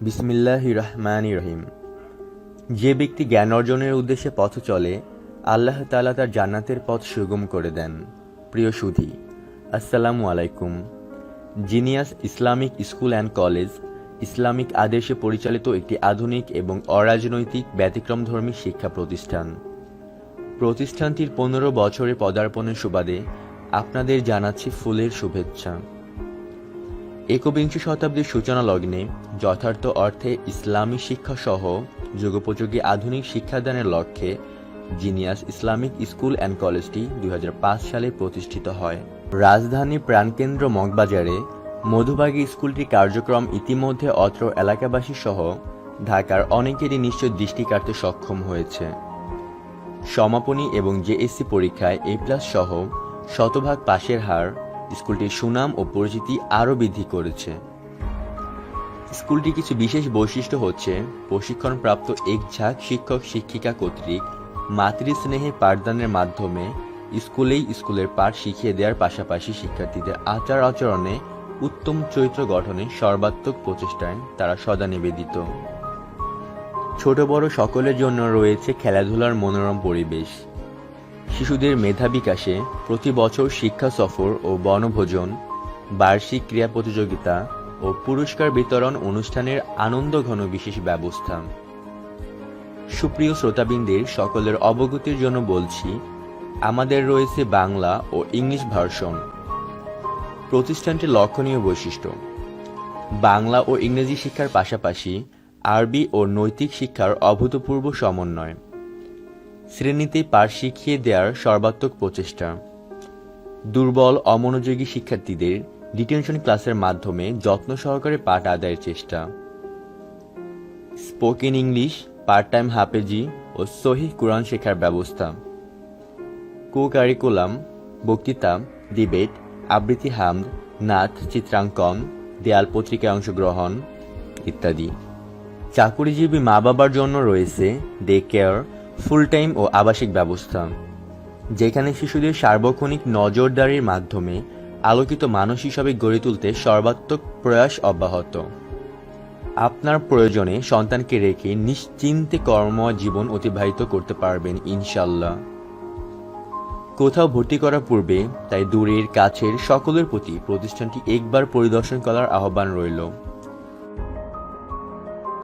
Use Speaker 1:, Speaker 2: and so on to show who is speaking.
Speaker 1: বিসমিল্লাহ রহমান রহিম। যে ব্যক্তি জ্ঞান অর্জনের উদ্দেশ্যে পথ চলে, আল্লাহ তালা তার জান্নাতের পথ সুগম করে দেন। প্রিয় সুধী, আসসালামু আলাইকুম। Genius Islamic School and College, Islamic আদেশে পরিচালিত একটি আধুনিক এবং অরাজনৈতিক ব্যতিক্রমধর্মী শিক্ষা প্রতিষ্ঠান। প্রতিষ্ঠানটির পনেরো বছরে পদার্পণের সুবাদে আপনাদের জানাচ্ছি ফুলের শুভেচ্ছা। একবিংশ শতাব্দীর সূচনা লগ্নে যথার্থ অর্থে ইসলামী শিক্ষা সহ যুগোপযোগী আধুনিক শিক্ষাদানের লক্ষ্যে জিনিয়াস ইসলামিক স্কুল অ্যান্ড কলেজটি দুই হাজার পাঁচ সালে প্রতিষ্ঠিত হয়। রাজধানী প্রাণকেন্দ্র মগবাজারে মধুবাগী স্কুলটির কার্যক্রম ইতিমধ্যে অত্র এলাকাবাসী সহ ঢাকার অনেকেরই নিশ্চয় দৃষ্টি কাটতে সক্ষম হয়েছে। সমাপনী এবং জেএসসি পরীক্ষায় এ প্লাস সহ শতভাগ পাশের হার স্কুলটির সুনাম ও পরিচিতি আরও বৃদ্ধি করেছে। স্কুলটির কিছু বিশেষ বৈশিষ্ট্য হচ্ছে, প্রশিক্ষণপ্রাপ্ত এক ঝাঁক শিক্ষক শিক্ষিকা কর্তৃক মাতৃস্নেহে পাঠদানের মাধ্যমে স্কুলেই স্কুলের পাঠ শিখিয়ে দেওয়ার পাশাপাশি শিক্ষার্থীদের আচার আচরণে উত্তম চরিত্র গঠনে সর্বাত্মক প্রচেষ্টায় তারা সদা নিবেদিত। ছোট বড় সকলের জন্য রয়েছে খেলাধুলার মনোরম পরিবেশ। শিশুদের মেধা বিকাশে প্রতি বছর শিক্ষা সফর ও বনভোজন, বার্ষিক ক্রীড়া প্রতিযোগিতা ও পুরস্কার বিতরণ অনুষ্ঠানের আনন্দঘন বিশেষ ব্যবস্থা। সুপ্রিয় শ্রোতাবৃন্দের, সকলের অবগতির জন্য বলছি, আমাদের রয়েছে বাংলা ও ইংলিশ ভার্সন। প্রতিষ্ঠানটির লক্ষণীয় বৈশিষ্ট্য। বাংলা ও ইংরেজি শিক্ষার পাশাপাশি আরবি ও নৈতিক শিক্ষার অভূতপূর্ব সমন্বয়। শ্রেণীতে পাঠ শিখিয়ে দেওয়ার সর্বাত্মক প্রচেষ্টা। দুর্বল, অমনোযোগী শিক্ষার্থীদের ডিটেনশন ক্লাসের মাধ্যমে যত্ন সহকারে পাঠ আদায়ের চেষ্টা। স্পোকেন ইংলিশ পার্ট টাইম হাফেজি ও সহি কোরআন শেখার ব্যবস্থা। কো কারিকুলাম বক্তৃতা, ডিবেট, আবৃত্তি হামদ, নাথ, চিত্রাঙ্কন, দেয়াল পত্রিকায় অংশগ্রহণ ইত্যাদি। চাকুরিজীবী মা বাবার জন্য রয়েছে ডে কেয়ার ফুল টাইম ও আবাসিক ব্যবস্থা, যেখানে শিশুদের সার্বক্ষণিক নজরদারির মাধ্যমে আলোকিত মানুষ হিসাবে গড়ে তুলতে সর্বাত্মক প্রয়াস অব্যাহত। আপনার প্রয়োজনে সন্তানকে রেখে নিশ্চিন্তে কর্মময় জীবন অতিবাহিত করতে পারবেন ইনশাল্লাহ কোথাও ভর্তি করার পূর্বে তাই দূরের, কাছের সকলের প্রতি প্রতিষ্ঠানটি একবার পরিদর্শন করার আহ্বান রইল।